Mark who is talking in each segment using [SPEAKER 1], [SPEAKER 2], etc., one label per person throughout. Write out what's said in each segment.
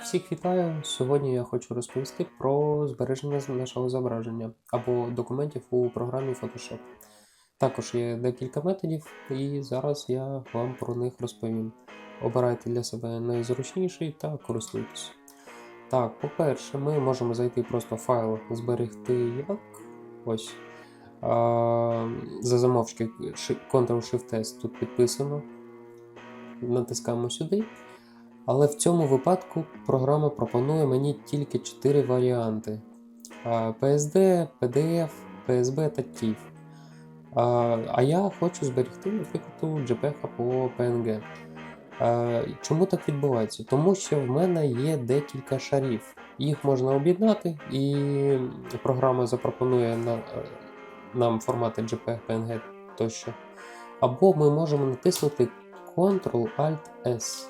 [SPEAKER 1] Всіх вітаю! Сьогодні я хочу розповісти про збереження нашого зображення або документів у програмі Photoshop. Також є декілька методів, і зараз я вам про них розповім. Обирайте для себе найзручніший та користуйтесь. Так, по-перше, ми можемо зайти просто в файл зберегти як. Ось. За замовчки Ctrl-Shift-S тут підписано. Натискаємо сюди. Але в цьому випадку програма пропонує мені тільки 4 варіанти: PSD, PDF, PSB та TIFF. А, я хочу зберегти, наприклад, JPEG або PNG. Чому так відбувається? Тому що в мене є декілька шарів. Їх можна об'єднати, і програма запропонує на, нам формати JPEG, PNG тощо. Або ми можемо натиснути Ctrl-Alt-S.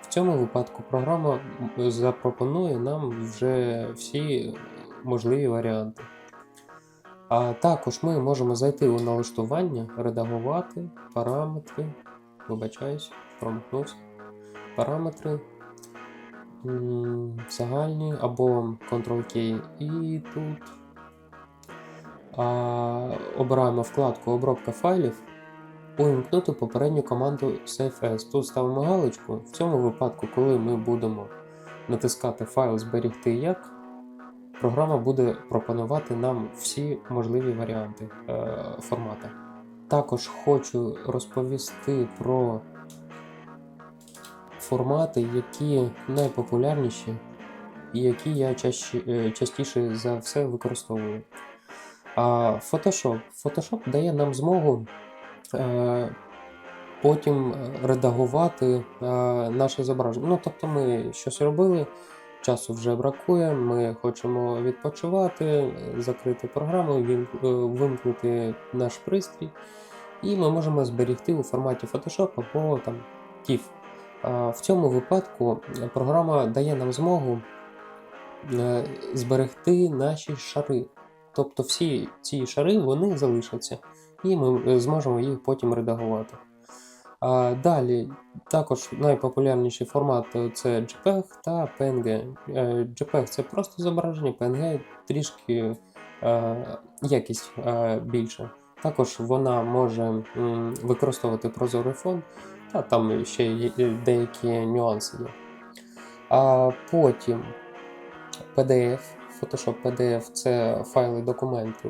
[SPEAKER 1] В цьому випадку програма запропонує нам вже всі можливі варіанти. А також ми можемо зайти у налаштування, редагувати, параметри. Вибачаюсь, промахнувся. Параметри загальні або Ctrl-K. І тут а, обираємо вкладку Обробка файлів увімкнути попередню команду SafeS. Тут ставимо галочку. В цьому випадку, коли ми будемо натискати файл Зберігти як, програма буде пропонувати нам всі можливі варіанти е, формату. Також хочу розповісти про формати, які найпопулярніші і які я чаще, е, частіше за все використовую. А Photoshop. Photoshop дає нам змогу потім е, редагувати е, наше зображення. Ну, тобто ми щось робили, часу вже бракує, ми хочемо відпочивати, е, закрити програму, е, вимкнути наш пристрій, і ми можемо зберігти у форматі Photoshop або там TIFF. В цьому випадку е, програма дає нам змогу е, зберегти наші шари. Тобто всі ці шари вони залишаться, і ми е, зможемо їх потім редагувати. А далі також найпопулярніший формат е, це JPEG та PNG. Е, JPEG це просто зображення, PNG трішки якість е, більша. Також вона може використовувати прозорий фон, та там ще є деякі нюанси є. А потім PDF, Photoshop PDF це файли документу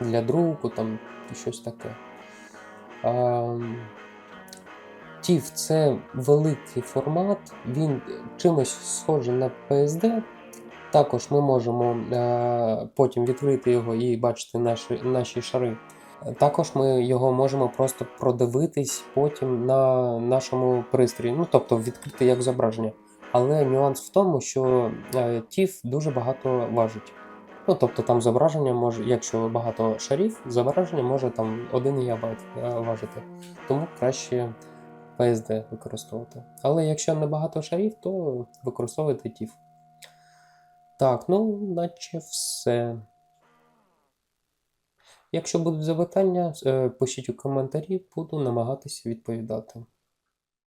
[SPEAKER 1] для друку, там і щось таке. А, TIFF це великий формат, він чимось схожий на PSD. Також ми можемо е, потім відкрити його і бачити наші, наші шари. Також ми його можемо просто продивитись потім на нашому пристрої, ну тобто відкрити як зображення. Але нюанс в тому, що е, TIFF дуже багато важить. Ну, тобто там зображення може, якщо багато шарів, зображення може там 1 ГБ важити. Тому краще PSD використовувати. Але якщо не багато шарів, то використовуйте TIFF. Так, ну, наче все. Якщо будуть запитання, е, пишіть у коментарі, буду намагатися відповідати.